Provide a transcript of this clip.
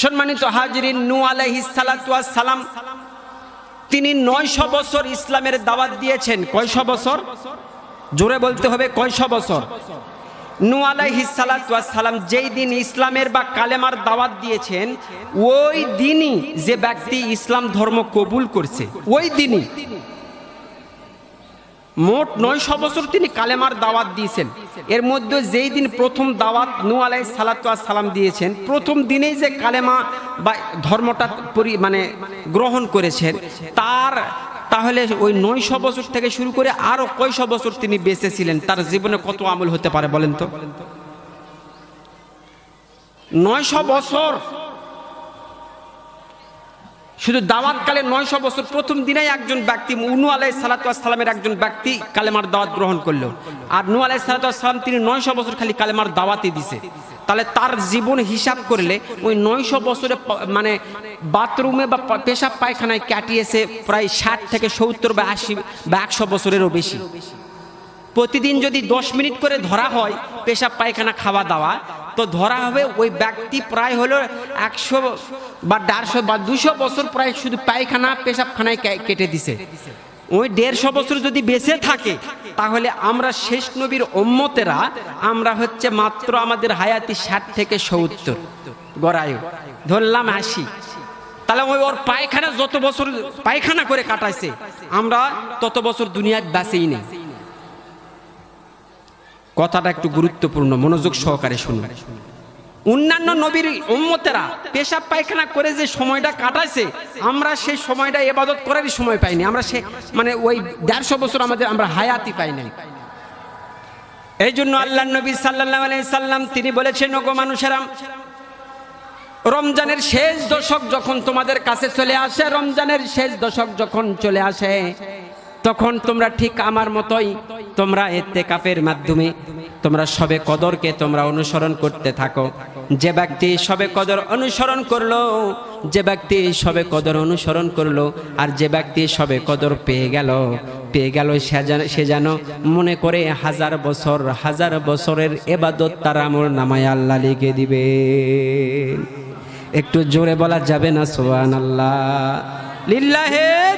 সম্মানিত হাজরিন, নু আলাইহিস সালাম। তিনি নয়শো বছর ইসলামের দাওয়াত দিয়েছেন। কয়শ বছর? জোরে বলতে হবে, কয়শ বছর? নু সালাম যেই দিন ইসলামের বা কালেমার দাওয়াত দিয়েছেন, ওই দিনই যে ব্যক্তি ইসলাম ধর্ম কবুল করছে, ওই দিনই। মোট নয়শো বছর তিনি কালেমার দাওয়াত দিয়েছেন। এর মধ্যে যেই দিন প্রথম দাওয়াত নু আলাই সালাম দিয়েছেন, প্রথম দিনেই যে কালেমা বা ধর্মটা পরি মানে গ্রহণ করেছেন, তার তাহলে ওই নয়শো বছর থেকে শুরু করে আরও কয়শ বছর তিনি বেঁচে ছিলেন তার জীবনে কত আমল হতে পারে বলেন তো? নয়শো বছর শুধু দাওয়াতকালে নয়শো বছর প্রথম দিনেই একজন ব্যক্তি উনু আলাই সালাতামের একজন ব্যক্তি কালেমার দাওয়াত গ্রহণ করল। আর নু আলাই সালাতাম তিনি নয়শো বছর খালি কালেমার দাওয়াতই দিছে। তাহলে তার জীবন হিসাব করলে ওই নয়শো বছরে মানে বাথরুমে বা পেশাব পায়খানায় কাটিয়েছে প্রায় ষাট থেকে সত্তর বা আশি বা একশো বছরেরও বেশি। প্রতিদিন যদি দশ মিনিট করে ধরা হয়, পেশাব পায়খানা, খাওয়া দাওয়া তো ধরা হবে, ওই ব্যক্তি প্রায় হলো একশো বা দেড়শো বা দুশো বছর প্রায় শুধু পায়খানা, পেশাবখানায় কেটে দিছে। ওই দেড়শো বছর যদি বেঁচে থাকে, তাহলে আমরা শেষ নবীর ওম্মতেরা আমরা হচ্ছে মাত্র আমাদের হায়াতি ষাট থেকে সত্তর গড়ায়ু। ধরলাম আশি। তাহলে ওই ওর পায়খানা যত বছর পায়খানা করে কাটাইছে, আমরা তত বছর দুনিয়ায় বাঁচেই নেই। কথাটা একটু গুরুত্বপূর্ণ, মনোযোগ সহকারে শুনুন। অন্যান্য নবীর উম্মতেরা পেশাব পায়খানা করে যে সময়টা কাটাইছে, আমরা সেই সময়টা এবাদত করারই সময় পাইনি। আমরা সে মানে ওই দেড়শো বছর আমাদের আমরা হায়াতি পাই নাই। এই জন্য আল্লাহ নবী সাল্লাহ সাল্লাম তিনি বলেছেন, ওগো মানুষেরা, রমজানের শেষ দশক যখন তোমাদের কাছে চলে আসে, রমজানের শেষ দশক যখন চলে আসে তখন তোমরা ঠিক আমার মতোই তোমরা এতে কাপের মাধ্যমে, তোমরা সবে কদরকে তোমরা অনুসরণ করতে থাকো। যে ব্যক্তি সবে কদর অনুসরণ করল, যে ব্যক্তি সবে কদর অনুসরণ করল, আর যে ব্যক্তি সবে কদর পেয়ে গেল পেয়ে গেল সে যেন- মনে করে হাজার বছর, হাজার বছরের এবাদত তার আমর নামায় আল্লাহ লিখে দিবে। একটু জোরে বলা যাবে না সোহান আল্লাহ লিল্লাহে